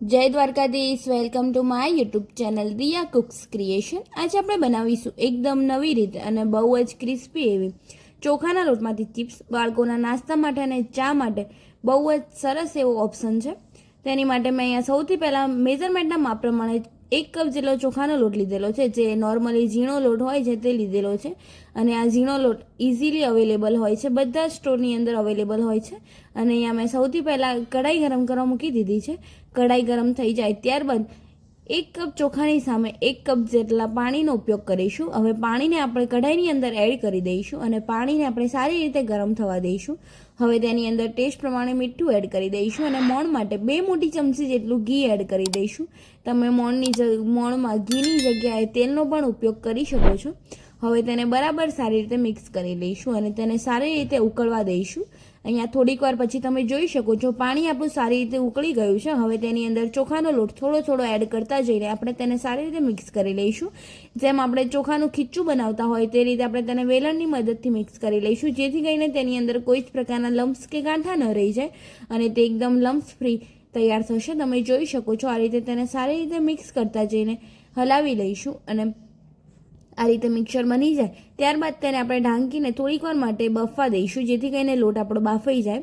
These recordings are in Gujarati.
જય Dwarkadhish, welcome to my YouTube channel Riya cooks creation. આજે આપણે બનાવીશું એકદમ નવી રીતે અને બહુ જ ક્રિસ્પી એવી ચોખાના લોટમાંથી ચિપ્સ, બાળકોના નાસ્તા માટે અને ચા માટે બહુ જ સરસ એવો ઓપ્શન છે. તેની માટે મેં અહીંયા સૌથી પહેલાં મેઝરમેન્ટના માપ પ્રમાણે એક કપ જેટલો ચોખાનો લોટ લીધેલો છે, જે નોર્મલી ઝીણો લોટ હોય છે તે લીધેલો છે. અને આ ઝીણો લોટ ઇઝીલી અવેલેબલ હોય છે, બધા સ્ટોરની અંદર અવેલેબલ હોય છે. અને અહીંયા મેં સૌથી પહેલાં કઢાઈ ગરમ કરવા મૂકી દીધી છે. કઢાઈ ગરમ થઈ જાય ત્યારબાદ એક કપ ચોખાની સામે એક કપ જેટલા પાણીનો ઉપયોગ કરીશું. હવે પાણીને આપણે કઢાઈની અંદર એડ કરી દઈશું અને પાણીને આપણે સારી રીતે ગરમ થવા દઈશું. હવે તેની અંદર ટેસ્ટ પ્રમાણે મીઠું એડ કરી દઈશું અને મોણ માટે બે મોટી ચમચી જેટલું ઘી એડ કરી દઈશું. તમે મોણની મોણમાં ઘીની જગ્યાએ તેલનો પણ ઉપયોગ કરી શકો છો. હવે તેને બરાબર સારી રીતે મિક્સ કરી લઈશું અને તેને સારી રીતે ઉકળવા દઈશું. અહીંયા થોડીક વાર પછી તમે જોઈ શકો છો, પાણી આપણું સારી રીતે ઉકળી ગયું છે. હવે તેની અંદર ચોખાનો લોટ થોડો થોડો એડ કરતા જઈને આપણે તેને સારી રીતે મિક્સ કરી લઈશું. જેમ આપણે ચોખાનું ખીચું બનાવતા હોય તે રીતે આપણે તેને વેલણની મદદથી મિક્સ કરી લઈશું, જેથી કરીને તેની અંદર કોઈ જ પ્રકારના લમ્સ કે ગાંઠા ન રહી જાય અને તે એકદમ લમ્સ ફ્રી તૈયાર થશે. તમે જોઈ શકો છો, આ રીતે તેને સારી રીતે મિક્સ કરતા જઈને હલાવી લઈશું અને આ રીતે મિક્સર બની જાય. ત્યારબાદ તેને આપણે ઢાંકીને થોડીક વાર માટે બફવા દઈશું, જેથી કરીને લોટ આપણો બાફાઈ જાય.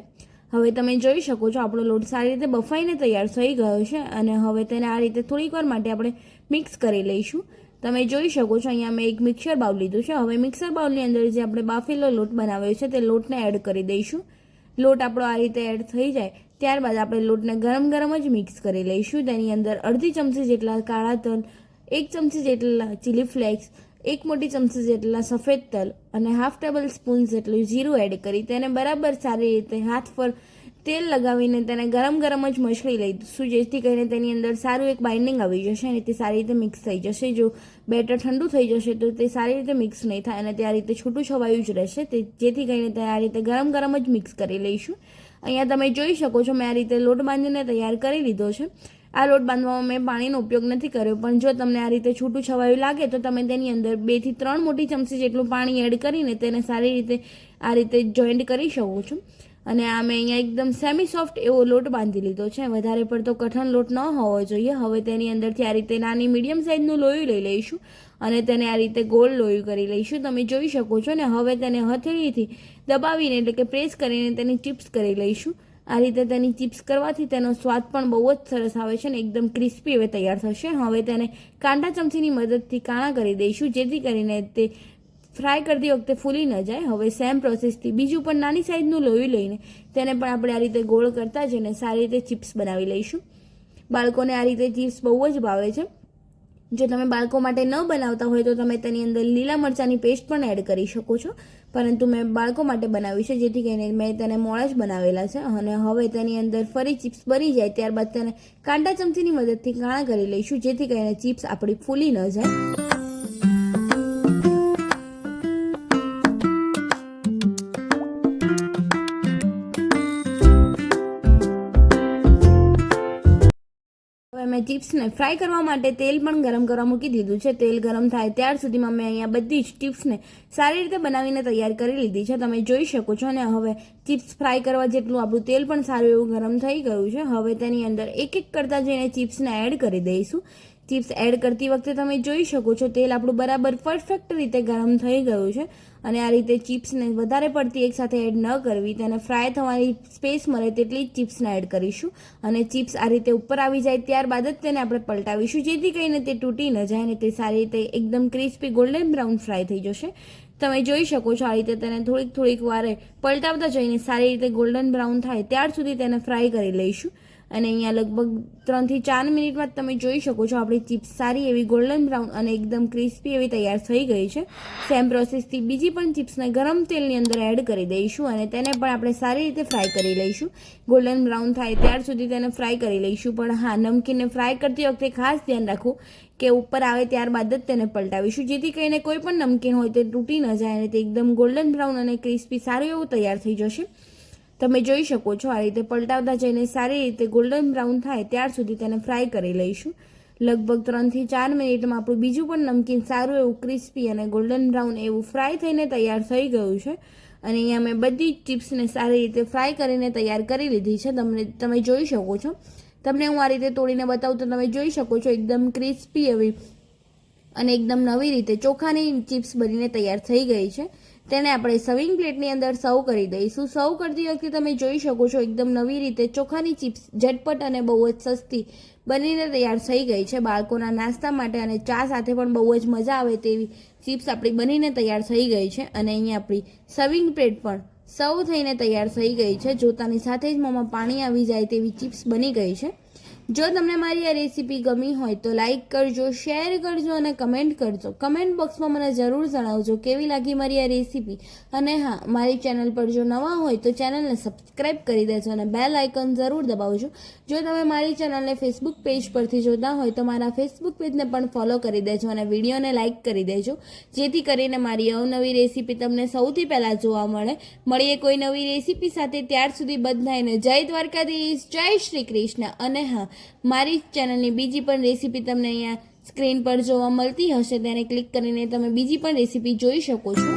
હવે તમે જોઈ શકો છો આપણો લોટ સારી રીતે બફાઈને તૈયાર થઈ ગયો છે અને હવે તેને આ રીતે થોડીક વાર માટે આપણે મિક્સ કરી લઈશું. તમે જોઈ શકો છો અહીંયા મેં એક મિક્સર બાઉલ લીધું છે. હવે મિક્સર બાઉલની અંદર જે આપણે બાફેલો લોટ બનાવ્યો છે તે લોટને એડ કરી દઈશું. લોટ આપણો આ રીતે એડ થઈ જાય. ત્યારબાદ આપણે લોટને ગરમ ગરમ જ મિક્સ કરી લઈશું. તેની અંદર અડધી ચમચી જેટલા કાળા તલ, એક ચમચી જેટલા ચીલી ફ્લેક્સ એક મોટી ચમચી જેટલા સફેદ તલ અને હાફ ટેબલ સ્પૂન જેટલું જીરું એડ કરી તેને બરાબર સારી રીતે હાથ પર તેલ લગાવીને તેને ગરમ ગરમ જ મસળી લઈશું, જેથી કરીને તેની અંદર સારું એક બાઇન્ડિંગ આવી જશે અને તે સારી રીતે મિક્સ થઈ જશે. જો બેટર ઠંડુ થઈ જશે તો તે સારી રીતે મિક્સ નહીં થાય અને તે આ રીતે છૂટું છવાયું જ રહેશે. તે જેથી કરીને તે આ રીતે ગરમ ગરમ જ મિક્સ કરી લઈશું. અહીંયા તમે જોઈ શકો છો મેં આ રીતે લોટ બાંધીને તૈયાર કરી લીધો છે. આ લોટ બાંધવામાં મેં પાણીનો ઉપયોગ નથી કર્યો, પણ જો તમને આ રીતે છૂટું છવાયું લાગે, તો તમે તેની અંદર બેથી ત્રણ મોટી ચમચી જેટલું પાણી એડ કરીને તેને સારી રીતે આ રીતે જોઈન્ટ કરી શકો છો. અને આ મેં અહીંયા એકદમ સેમી સોફ્ટ એવો લોટ બાંધી લીધો છે. વધારે પડતો કઠણ લોટ ન હોવો જોઈએ. હવે તેની અંદરથી આ રીતે નાની મીડિયમ સાઇઝનું લોયું લઈ લઈશું અને તેને આ રીતે ગોળ લોયું કરી લઈશું. તમે જોઈ શકો છો ને, હવે તેને હથેળીથી દબાવીને એટલે કે પ્રેસ કરીને તેની ચિપ્સ કરી લઈશું. આ રીતે તેની ચિપ્સ કરવાથી તેનો સ્વાદ પણ બહુ જ સરસ આવે છે અને એકદમ ક્રિસ્પી હવે તૈયાર થશે. હવે તેને કાંટા ચમચીની મદદથી કાણા કરી દઈશું, જેથી કરીને તે ફ્રાય કરતી વખતે ફૂલી ન જાય. હવે સેમ પ્રોસેસથી બીજું પણ નાની સાઇઝનું લોહી લઈને તેને પણ આપણે આ રીતે ગોળ કરતા જઈને સારી રીતે ચિપ્સ બનાવી લઈશું. બાળકોને આ રીતે ચિપ્સ બહુ જ ભાવે છે. જો તમે બાળકો માટે ન બનાવતા હોય તો તમે તેની અંદર લીલા મરચાંની પેસ્ટ પણ એડ કરી શકો છો. પરંતુ મેં બાળકો માટે બનાવી છે, જેથી કરીને મેં તેને મોડા જ બનાવેલા છે. અને હવે તેની અંદર ફરી ચિપ્સ બની જાય, ત્યારબાદ તેને કાંટા ચમચીની મદદથી કાણા કરી લઈશું, જેથી કરીને ચિપ્સ આપણી ફૂલી ન જાય. મેં ચિપ્સને ફ્રાય કરવા માટે તેલ પણ ગરમ કરવા મૂકી દીધું છે. તેલ ગરમ થાય ત્યાર સુધીમાં મેં અહીંયા બધી જ ચિપ્સને સારી રીતે બનાવીને તૈયાર કરી લીધી છે. તમે જોઈ શકો છો અને હવે ચિપ્સ ફ્રાય કરવા જેટલું આપણું તેલ પણ સારું એવું ગરમ થઈ ગયું છે. હવે તેની અંદર એક એક કરતાં જઈને ચિપ્સને એડ કરી દઈશું. ચિપ્સ એડ કરતી વખતે તમે જોઈ શકો છો, તેલ આપણું બરાબર પરફેક્ટ રીતે ગરમ થઈ ગયું છે અને આ રીતે ચિપ્સને વધારે પડતી એકસાથે એડ ન કરવી, તેને ફ્રાય થવાની સ્પેસ મળે તેટલી જ ચિપ્સને એડ કરીશું અને ચિપ્સ આ રીતે ઉપર આવી જાય ત્યારબાદ જ તેને આપણે પલટાવીશું, જેથી કરીને તે તૂટી ન જાય અને તે સારી રીતે એકદમ ક્રિસ્પી ગોલ્ડન બ્રાઉન ફ્રાય થઈ જશે. તમે જોઈ શકો છો આ રીતે તેને થોડીક થોડીક વારે પલટાવતા જઈને સારી રીતે ગોલ્ડન બ્રાઉન થાય ત્યાર સુધી તેને ફ્રાય કરી લઈશું. અને અહીંયા લગભગ ત્રણથી ચાર મિનિટમાં તમે જોઈ શકો છો આપણી ચિપ્સ સારી એવી ગોલ્ડન બ્રાઉન અને એકદમ ક્રિસ્પી એવી તૈયાર થઈ ગઈ છે. સેમ પ્રોસેસથી બીજી પણ ચિપ્સને ગરમ તેલની અંદર એડ કરી દઈશું અને તેને પણ આપણે સારી રીતે ફ્રાય કરી લઈશું. ગોલ્ડન બ્રાઉન થાય ત્યાર સુધી તેને ફ્રાય કરી લઈશું. પણ હા, નમકીનને ફ્રાય કરતી વખતે ખાસ ધ્યાન રાખવું કે ઉપર આવે ત્યારબાદ જ તેને પલટાવીશું. જેથી કરીને કોઈ પણ નમકીન હોય તે તૂટી ન જાય અને તે એકદમ ગોલ્ડન બ્રાઉન અને ક્રિસ્પી સારું એવું તૈયાર થઈ જશે. તમે જોઈ શકો છો આ રીતે પલટાવતા જઈને સારી રીતે ગોલ્ડન બ્રાઉન થાય ત્યાર સુધી તેને ફ્રાય કરી લઈશું. લગભગ ત્રણથી ચાર મિનિટમાં આપણું બીજું પણ નમકીન સારું એવું ક્રિસ્પી અને ગોલ્ડન બ્રાઉન એવું ફ્રાય થઈને તૈયાર થઈ ગયું છે. અને અહીંયા મેં બધી જ ચિપ્સને સારી રીતે ફ્રાય કરીને તૈયાર કરી લીધી છે. તમને, તમે જોઈ શકો છો. તમને હું આ રીતે તોડીને બતાવું તો તમે જોઈ શકો છો એકદમ ક્રિસ્પી એવી અને એકદમ નવી રીતે ચોખાની ચિપ્સ બનીને તૈયાર થઈ ગઈ છે. તેને આપણે સર્વિંગ પ્લેટની અંદર સર્વ કરી દઈશું. સર્વ કરતી વખતે તમે જોઈ શકો છો એકદમ નવી રીતે ચોખાની ચિપ્સ ઝટપટ અને બહુ જ સસ્તી બનીને તૈયાર થઈ ગઈ છે. બાળકોના નાસ્તા માટે અને ચા સાથે પણ બહુ જ મજા આવે તેવી ચિપ્સ આપણી બનીને તૈયાર થઈ ગઈ છે. અને અહીંયા આપણી સર્વિંગ પ્લેટ પણ સર્વ થઈને તૈયાર થઈ ગઈ છે. જોતાની સાથે જ મોંમાં પાણી આવી જાય તેવી ચિપ્સ બની ગઈ છે. જો તમને મારી આ રેસીપી ગમી હોય તો લાઇક કરજો શેર કરજો અને કમેન્ટ કરજો. કમેન્ટ બોક્સમાં મને જરૂર જણાવજો કેવી લાગી મારી આ રેસીપી. અને હા, મારી ચેનલ પર જો નવા હોય તો ચેનલને સબસ્ક્રાઈબ કરી દેજો અને બેલ આઇકન જરૂર દબાવજો. જો તમે મારી ચેનલને ફેસબુક પેજ પરથી જોતા હોય તો મારા ફેસબુક પેજને પણ ફોલો કરી દેજો અને વિડીયોને લાઇક કરી દેજો. જેથી કરીને મારી અવનવી રેસીપી તમને સૌથી પહેલાં જોવા મળે. મળીએ કોઈ નવી રેસીપી સાથે, ત્યાર સુધી બધાને જય દ્વારકાધીશ, જય શ્રી કૃષ્ણ. અને હા મારી ચેનલની બીજી પણ રેસીપી તમને અહીંયા સ્ક્રીન પર જોવા મળતી હશે, તેને ક્લિક કરીને તમે બીજી પણ રેસીપી જોઈ શકો છો.